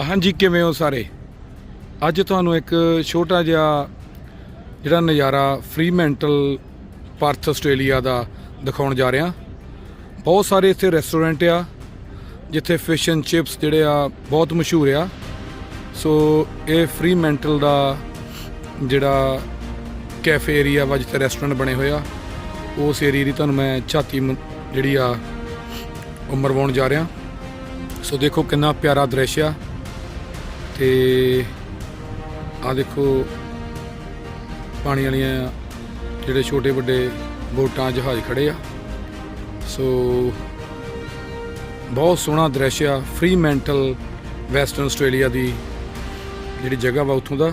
ਹਾਂਜੀ, ਕਿਵੇਂ ਹੋ ਸਾਰੇ? ਅੱਜ ਤੁਹਾਨੂੰ ਇੱਕ ਛੋਟਾ ਜਿਹਾ ਜਿਹੜਾ ਨਜ਼ਾਰਾ ਫ੍ਰੀਮੈਂਟਲ ਪਾਰਥ ਆਸਟ੍ਰੇਲੀਆ ਦਾ ਦਿਖਾਉਣ ਜਾ ਰਿਹਾ। ਬਹੁਤ ਸਾਰੇ ਇੱਥੇ ਰੈਸਟੋਰੈਂਟ ਆ, ਜਿੱਥੇ ਫਿਸ਼ ਐਂਡ ਚਿਪਸ ਜਿਹੜੇ ਆ ਬਹੁਤ ਮਸ਼ਹੂਰ ਆ। ਸੋ ਇਹ ਫ੍ਰੀਮੈਂਟਲ ਦਾ ਜਿਹੜਾ ਕੈਫੇ ਏਰੀਆ ਵਾ, ਜਿੱਥੇ ਰੈਸਟੋਰੈਂਟ ਬਣੇ ਹੋਏ ਆ, ਉਸ ਏਰੀਆ ਦੀ ਤੁਹਾਨੂੰ ਮੈਂ ਝਾਤੀ ਮ- ਜਿਹੜੀ ਆ, ਉਹ ਮਰਵਾਉਣ ਜਾ ਰਿਹਾ। ਸੋ ਦੇਖੋ ਕਿੰਨਾ ਪਿਆਰਾ ਦ੍ਰਿਸ਼ ਆ। ਤੇ ਆ ਦੇਖੋ, ਪਾਣੀ ਵਾਲੀਆਂ ਜਿਹੜੇ ਛੋਟੇ ਵੱਡੇ ਬੋਟਾਂ ਜਹਾਜ਼ ਖੜੇ ਆ। ਸੋ ਬਹੁਤ ਸੋਹਣਾ ਦ੍ਰਿਸ਼ ਆ ਫ੍ਰੀਮੈਂਟਲ ਵੈਸਟਰਨ ਆਸਟ੍ਰੇਲੀਆ ਦੀ ਜਿਹੜੀ ਜਗ੍ਹਾ ਵਾ ਉੱਥੋਂ ਦਾ।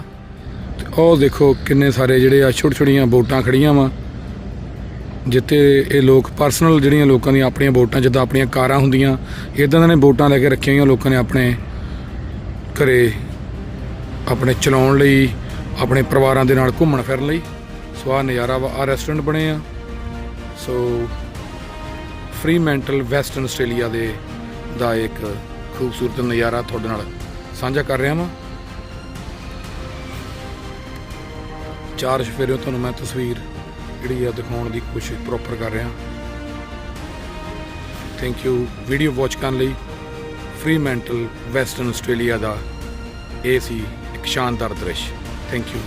ਤੇ ਉਹ ਦੇਖੋ ਕਿੰਨੇ ਸਾਰੇ ਜਿਹੜੇ ਆ ਛੋਟ ਛੋਟੀਆਂ ਬੋਟਾਂ ਖੜੀਆਂ ਵਾ, ਜਿੱਥੇ ਇਹ ਲੋਕ ਪਰਸਨਲ ਜਿਹੜੀਆਂ ਲੋਕਾਂ ਦੀਆਂ ਆਪਣੀਆਂ ਬੋਟਾਂ, ਜਿੱਦਾਂ ਆਪਣੀਆਂ ਕਾਰਾਂ ਹੁੰਦੀਆਂ ਇਦਾਂ ਦੇ ਬੋਟਾਂ ਲੈ ਕੇ ਰੱਖੀਆਂ ਹੋਈਆਂ ਲੋਕਾਂ ਨੇ ਆਪਣੇ ਘਰੇ ਆਪਣੇ ਚਲਾਉਣ ਲਈ, ਆਪਣੇ ਪਰਿਵਾਰਾਂ ਦੇ ਨਾਲ ਘੁੰਮਣ ਫਿਰਨ ਲਈ। ਸੋ ਆਹ ਨਜ਼ਾਰਾ ਵਾ ਆ ਰੈਸਟੋਰੈਂਟ ਬਣੇ ਆ। ਸੋ ਫ੍ਰੀਮੈਂਟਲ ਵੈਸਟਰਨ ਆਸਟ੍ਰੇਲੀਆ ਦੇ ਦਾ ਇੱਕ ਖੂਬਸੂਰਤ ਨਜ਼ਾਰਾ ਤੁਹਾਡੇ ਨਾਲ ਸਾਂਝਾ ਕਰ ਰਿਹਾ ਹਾਂ ਚਾਰ ਚਫੇਰਿਓਂ ਤੁਹਾਨੂੰ ਮੈਂ ਤਸਵੀਰ ਜਿਹੜੀ ਆ ਦਿਖਾਉਣ ਦੀ ਕੋਸ਼ਿਸ਼ ਪ੍ਰੋਪਰ ਕਰ ਰਿਹਾ। ਥੈਂਕ ਯੂ ਵੀਡੀਓ ਵਾਚ ਕਰਨ ਲਈ ਫ੍ਰੀਮੈਂਟਲ ਵੈਸਟਰਨ ਆਸਟ੍ਰੇਲੀਆ ਦਾ ਇਹ ਸੀ ਇੱਕ ਸ਼ਾਨਦਾਰ ਦ੍ਰਿਸ਼। Thank you